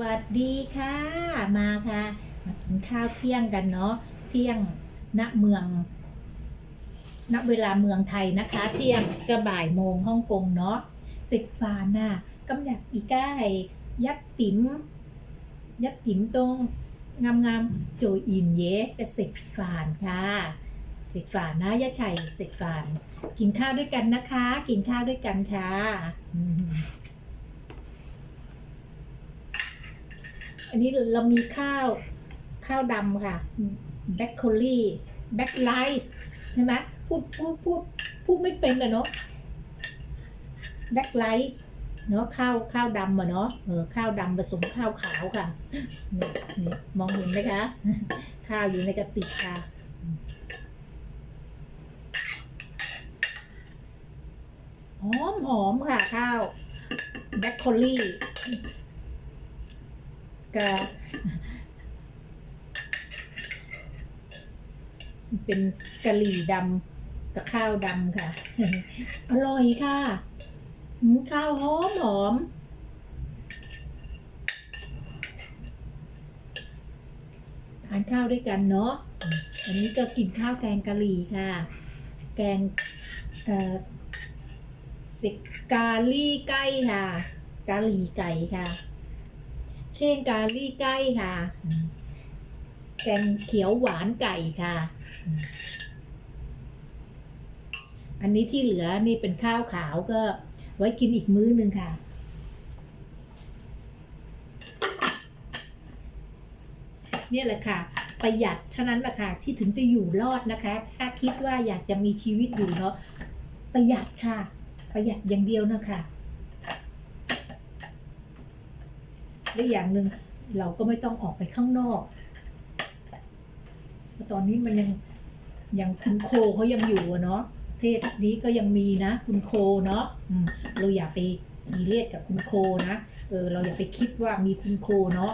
วัสดีค่ะ มาค่ะ มากินข้าวเที่ยงกันเนาะเที่ยงณเมืองณเวลาเมืองไทยนะคะ เที่ยงก็บ่ายโมงฮ่องกงเนาะสิกฟานน่ะกำยักอีก้ายยัดติ๋มยัดติ๋มตรงงามงามๆโจอินเย่เป็นสิกฟานค่ะสิกฟานนะยะชัยสิกฟาน กินข้าวด้วยกันนะคะ กินข้าวด้วยกันค่ะ อันนี้เรามีข้าวข้าวดำค่ะแบล็คโคลี่แบล็คไลซ์ใช่ไหมพูดพูดพูดพูดไม่เป็นอะเนาะแบล็คไลซ์เนาะข้าวข้าวดำอะเนาะเออข้าวดำผสมข้าวขาวค่ะนี่นี่มองเห็นไหมคะ ข้าวอยู่ในกระติกค่ะหอมหอมค่ะข้าวแบล็คโคลี่ กับเป็นกะหรี่ดำกับข้าวดำค่ะ อร่อยค่ะ ข้าวหอมหอมทานข้าวด้วยกันเนาะอันนี้ก็กินข้าวแกงกะหรี่ค่ะ แกงเอ่อสิกาลี่ไก่ค่ะ กะหรี่ไก่ค่ะ เช่นกาลี่ไก่ค่ะแกงเขียวหวานไก่ค่ะ อันนี้ที่เหลือนี่เป็นข้าวขาวก็ไว้กินอีกมื้อหนึ่งค่ะ เนี่ยแหละค่ะ ประหยัดเท่านั้นแหละค่ะ ที่ถึงจะอยู่รอดนะคะ ถ้าคิดว่าอยากจะมีชีวิตอยู่เนาะประหยัดค่ะ ประหยัดอย่างเดียวนะคะ และอย่างหนึ่งเราก็ไม่ต้องออกไปข้างนอก ตอนนี้มันยังยังคุณโคเขายังอยู่อะเนาะเทศนี้ก็ยังมีนะ คุณโคเนาะเราอย่าไปซีเรียสกับคุณโคนะเออเราอย่าไปคิดว่ามีคุณโคเนาะ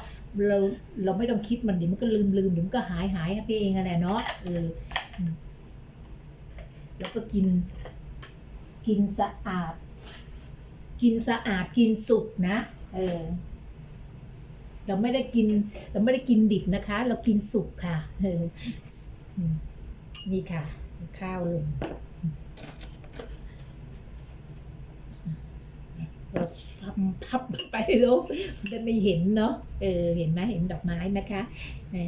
เราเราไม่ต้องคิดมันเดี๋ยวมันก็ลืมลืมเดี๋ยวมันก็หายหายไปเองอะไรเนาะเออแล้วก็กิน กินสะอาด กินสะอาดกินสุกนะ เออ เราไม่ได้กิน เราไม่ได้กินดิบนะคะ เรากินสุกค่ะเออมนี่ค่ะ ข้าวลงเราซ้ำพับไปแล้วมันจะไม่เห็นเนาะเออเห็นไหมเห็นดอกไม้ไหมคะนี่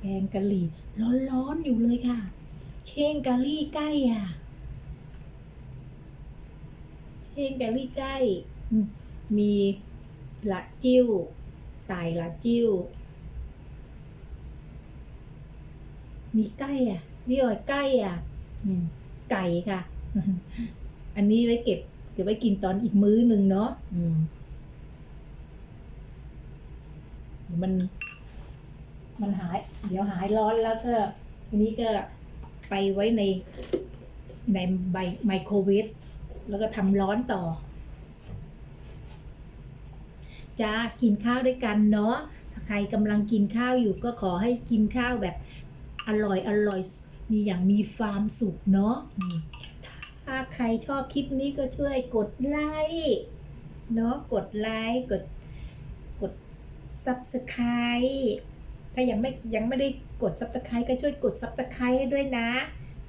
แกงกะหรี่ร้อนๆอยู่เลยค่ะ เช่งกะหรี่ใกล้อะ เช่นแกลี่ใกล้อืมมีละจิ้วไต่ละจิ้ว มีไก่อะนี่อ่อยไก่อะอืมไก่ค่ะ อันนี้ไว้เก็บ เก็บไว้กินตอนอีกมื้อหนึ่งเนาะอืมเดี๋ยวมัน มันหาย เดี๋ยวหายร้อนแล้วก็ทีนี้ก็ไปไว้ในในไมไมโครเวฟ แล้วก็ทำร้อนต่อ จ้ากินข้าวด้วยกันเนาะถ้าใครกำลังกินข้าวอยู่ก็ขอให้กินข้าวแบบอร่อยอร่อยมีอย่างมีความสุขเนาะถ้าใครชอบคลิปนี้ก็ช่วยกดไลค์เนาะกดไลค์กดกด subscribe ถ้ายังไม่ยังไม่ได้กด subscribe ก็ช่วยกด subscribe ให้ด้วยนะ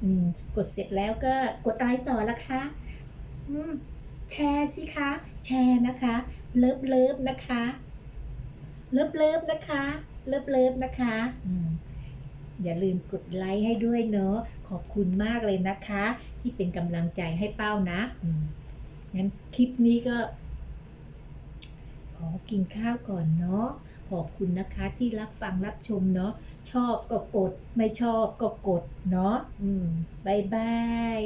อืม กดเสร็จแล้วก็กดอะไรต่อละคะ แชร์สิคะ แชร์นะคะ เลิฟเลิฟนะคะ เลิฟเลิฟนะคะ เลิฟเลิฟนะคะอย่าลืมกดไลค์ให้ด้วยเนาะ ขอบคุณมากเลยนะคะ ที่เป็นกำลังใจให้เป้านะงั้นคลิปนี้ก็ ขอกินข้าวก่อนเนาะ ขอบคุณนะคะที่รับฟังรับชมเนาะ ชอบก็กด ไม่ชอบก็กดเนาะ อืมบายบาย